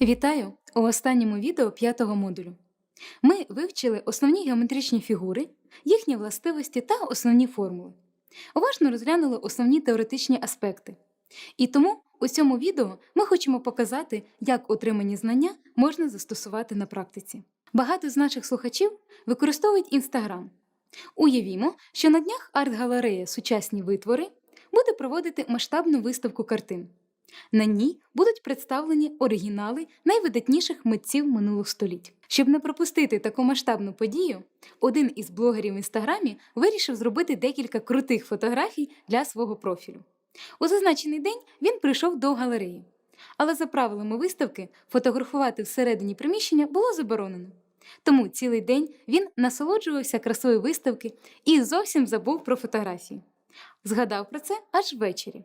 Вітаю у останньому відео п'ятого модулю. Ми вивчили основні геометричні фігури, їхні властивості та основні формули. Уважно розглянули основні теоретичні аспекти. І тому у цьому відео ми хочемо показати, як отримані знання можна застосувати на практиці. Багато з наших слухачів використовують Інстаграм. Уявімо, що на днях арт-галерея Сучасні витвори буде проводити масштабну виставку картин. На ній будуть представлені оригінали найвидатніших митців минулих століть. Щоб не пропустити таку масштабну подію, один із блогерів в інстаграмі вирішив зробити декілька крутих фотографій для свого профілю. У зазначений день він прийшов до галереї. Але за правилами виставки фотографувати всередині приміщення було заборонено. Тому цілий день він насолоджувався красою виставки і зовсім забув про фотографії. Згадав про це аж ввечері.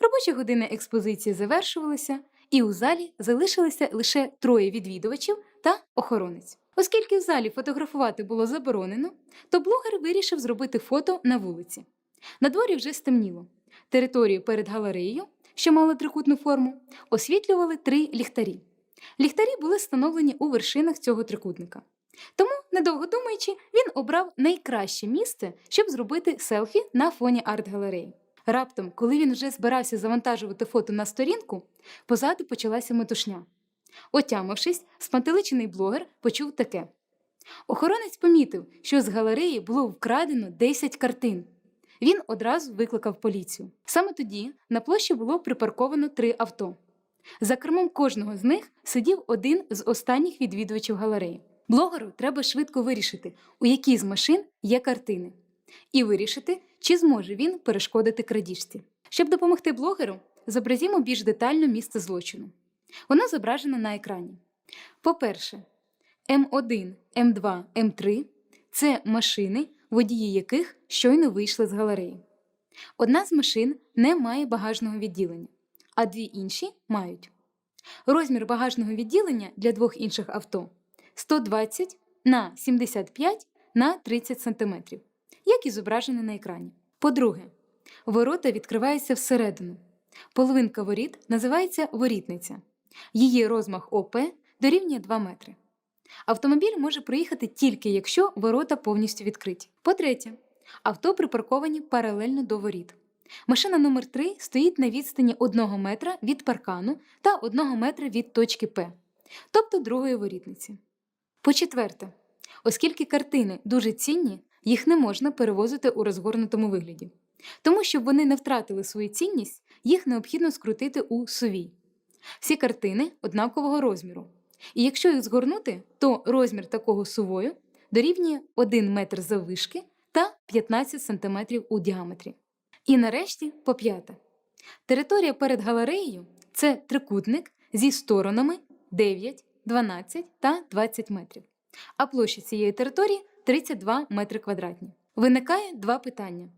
Робочі години експозиції завершувалися, і у залі залишилися лише троє відвідувачів та охоронець. Оскільки в залі фотографувати було заборонено, то блогер вирішив зробити фото на вулиці. На дворі вже стемніло. Територію перед галереєю, що мала трикутну форму, освітлювали три ліхтарі. Ліхтарі були встановлені у вершинах цього трикутника. Тому, недовго думаючи, він обрав найкраще місце, щоб зробити селфі на фоні арт-галереї. Раптом, коли він вже збирався завантажувати фото на сторінку, позаду почалася метушня. Отямившись, спантеличений блогер почув таке. Охоронець помітив, що з галереї було вкрадено 10 картин. Він одразу викликав поліцію. Саме тоді на площі було припарковано три авто. За кермом кожного з них сидів один з останніх відвідувачів галереї. Блогеру треба швидко вирішити, у якій з машин є картини, і вирішити, чи зможе він перешкодити крадіжці. Щоб допомогти блогеру, зобразімо більш детально місце злочину. Воно зображено на екрані. По-перше, М1, М2, М3 це машини, водії яких щойно вийшли з галереї. Одна з машин не має багажного відділення, а дві інші мають. Розмір багажного відділення для двох інших авто 120 на 75 на 30 см, як і зображено на екрані. По-друге, ворота відкриваються всередину. Половинка воріт називається ворітниця. Її розмах ОП дорівнює 2 метри. Автомобіль може проїхати тільки якщо ворота повністю відкриті. По-третє, авто припарковані паралельно до воріт. Машина номер 3 стоїть на відстані 1 метра від паркану та 1 метра від точки П, тобто другої ворітниці. По-четверте, оскільки картини дуже цінні, їх не можна перевозити у розгорнутому вигляді. Тому, щоб вони не втратили свою цінність, їх необхідно скрутити у сувій. Всі картини однакового розміру. І якщо їх згорнути, то розмір такого сувою дорівнює 1 метр заввишки та 15 см у діаметрі. І нарешті, по п'яте. Територія перед галереєю це трикутник зі сторонами 9, 12 та 20 метрів. А площа цієї території 32 метри квадратні. Виникає два питання: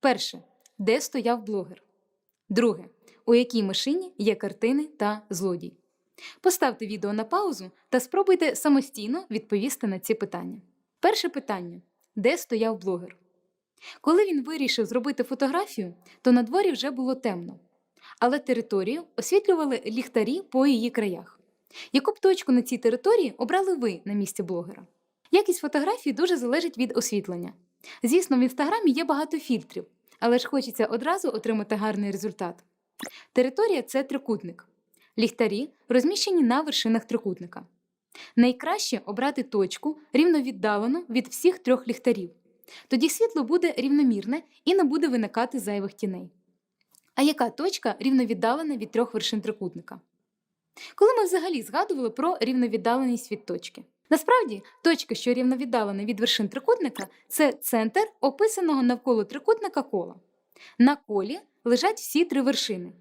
перше, де стояв блогер? Друге, у якій машині є картини та злодій? Поставте відео на паузу та спробуйте самостійно відповісти на ці питання. Перше питання: де стояв блогер? Коли він вирішив зробити фотографію, то на дворі вже було темно, але територію освітлювали ліхтарі по її краях. Яку б точку на цій території обрали ви на місці блогера? Якість фотографії дуже залежить від освітлення. Звісно, в інстаграмі є багато фільтрів, але ж хочеться одразу отримати гарний результат. Територія це трикутник. Ліхтарі розміщені на вершинах трикутника. Найкраще обрати точку рівновіддалену від всіх трьох ліхтарів. Тоді світло буде рівномірне і не буде виникати зайвих тіней. А яка точка рівновіддалена від трьох вершин трикутника? Коли ми взагалі згадували про рівновіддаленість від точки. Насправді, точка, що рівновіддалена від вершин трикутника, це центр описаного навколо трикутника кола. На колі лежать всі три вершини.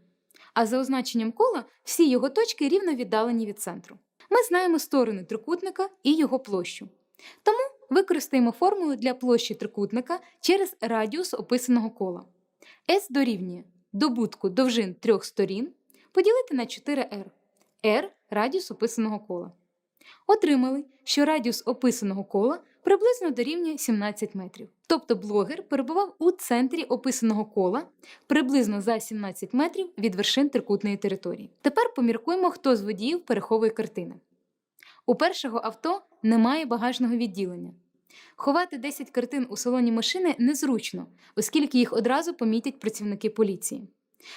А за означенням кола всі його точки рівно віддалені від центру. Ми знаємо сторони трикутника і його площу. Тому використаємо формулу для площі трикутника через радіус описаного кола. S дорівнює добутку довжин трьох сторін поділити на 4r. r радіус описаного кола. Отримали, що радіус описаного кола приблизно дорівнює 17 метрів. Тобто блогер перебував у центрі описаного кола приблизно за 17 метрів від вершин трикутної території. Тепер поміркуємо, хто з водіїв переховує картини. У першого авто немає багажного відділення. Ховати 10 картин у салоні машини незручно, оскільки їх одразу помітять працівники поліції.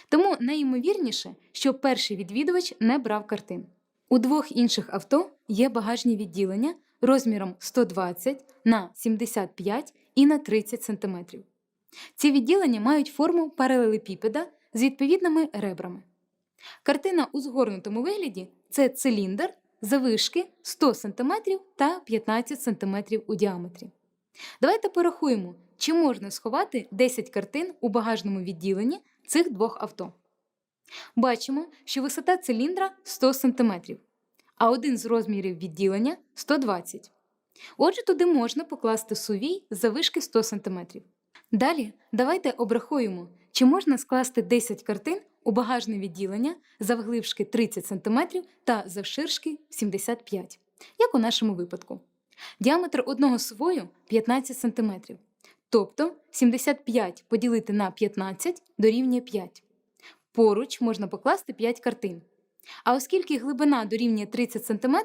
Тому найімовірніше, що перший відвідувач не брав картин. У двох інших авто є багажні відділення розміром 120 на 75 і на 30 см. Ці відділення мають форму паралелепіпеда з відповідними ребрами. Картина у згорнутому вигляді це циліндр завишки 100 см та 15 см у діаметрі. Давайте порахуємо, чи можна сховати 10 картин у багажному відділенні цих двох авто. Бачимо, що висота циліндра 100 см, а один з розмірів відділення 120 Отже, туди можна покласти сувій завишки 100 см. Далі давайте обрахуємо, чи можна скласти 10 картин у багажне відділення завглибшки 30 см та завширшки 75 як у нашому випадку. Діаметр одного сувою 15 см. Тобто 75 поділити на 15 дорівнює 5. Поруч можна покласти 5 картин. А оскільки глибина дорівнює 30 см,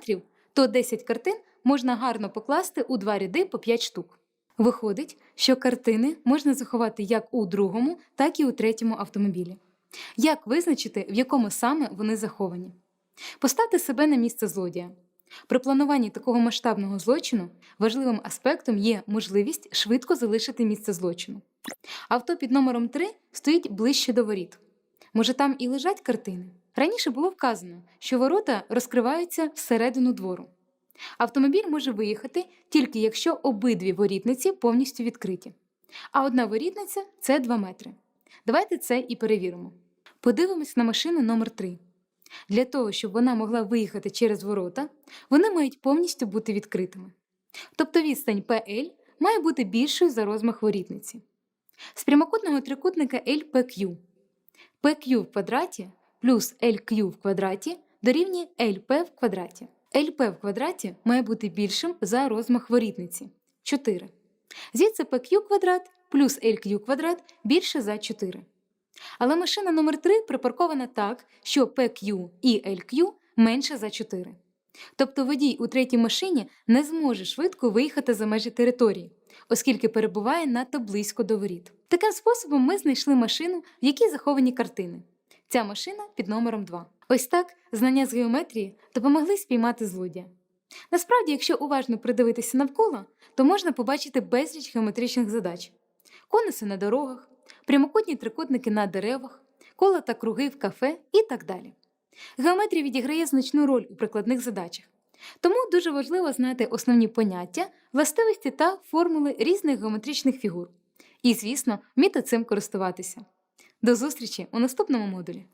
то 10 картин можна гарно покласти у два ряди по 5 штук. Виходить, що картини можна заховати як у другому, так і у третьому автомобілі. Як визначити, в якому саме вони заховані? Поставте себе на місце злодія. При плануванні такого масштабного злочину важливим аспектом є можливість швидко залишити місце злочину. Авто під номером 3 стоїть ближче до воріт. Може, там і лежать картини? Раніше було вказано, що ворота розкриваються всередину двору. Автомобіль може виїхати тільки якщо обидві ворітниці повністю відкриті. А одна ворітниця це 2 метри. Давайте це і перевіримо. Подивимось на машину номер 3 Для того, щоб вона могла виїхати через ворота, вони мають повністю бути відкритими. Тобто відстань PL має бути більшою за розмах ворітниці. З прямокутного трикутника LPQ PQ в квадраті плюс LQ в квадраті дорівнює LP в квадраті. LP в квадраті має бути більшим за розмах ворітниці 4. Звідси PQ квадрат плюс LQ квадрат більше за 4. Але машина номер 3 припаркована так, що PQ і LQ менше за 4. Тобто водій у третій машині не зможе швидко виїхати за межі території, оскільки перебуває надто близько до воріт. Таким способом ми знайшли машину, в якій заховані картини. Ця машина під номером 2. Ось так знання з геометрії допомогли спіймати злодія. Насправді, якщо уважно придивитися навколо, то можна побачити безліч геометричних задач: конуси на дорогах, прямокутні трикутники на деревах, кола та круги в кафе і так далі. Геометрія відіграє значну роль у прикладних задачах. Тому дуже важливо знати основні поняття, властивості та формули різних геометричних фігур. І, звісно, вміти цим користуватися. До зустрічі у наступному модулі!